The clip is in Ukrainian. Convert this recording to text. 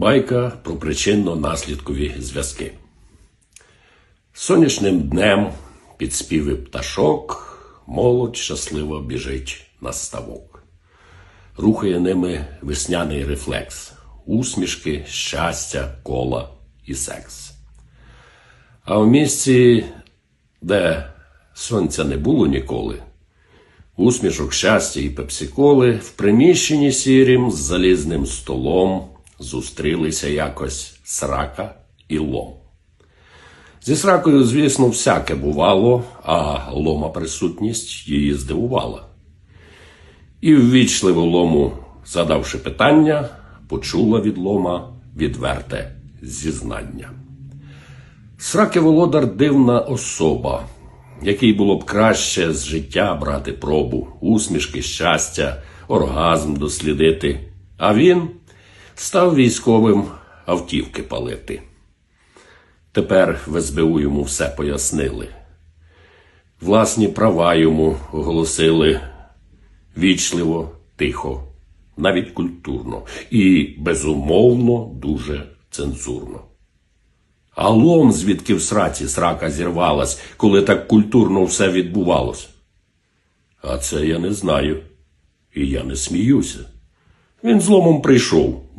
Байка про причинно-наслідкові зв'язки. Сонячним днем під співи пташок молодь щасливо біжить на ставок. Рухає ними весняний рефлекс, усмішки, щастя, кола і секс. А в місці, де сонця не було ніколи, усмішок щастя і пепсиколи в приміщенні сірім з залізним столом зустрілися якось срака і лом. Зі сракою, звісно, всяке бувало, а лома присутність її здивувала. І ввічливо лому, задавши питання, почула від лома відверте зізнання. Сраки володар дивна особа, якій було б краще з життя брати пробу, усмішки, щастя, оргазм дослідити. А він став військовим автівки палити. Тепер в СБУ йому все пояснили. Власні права йому оголосили вічливо, тихо, навіть культурно і, безумовно, дуже цензурно. А лом, звідки в сраці срака зірвалась, коли так культурно все відбувалось? А це я не знаю. І я не сміюся. Він зломом прийшов,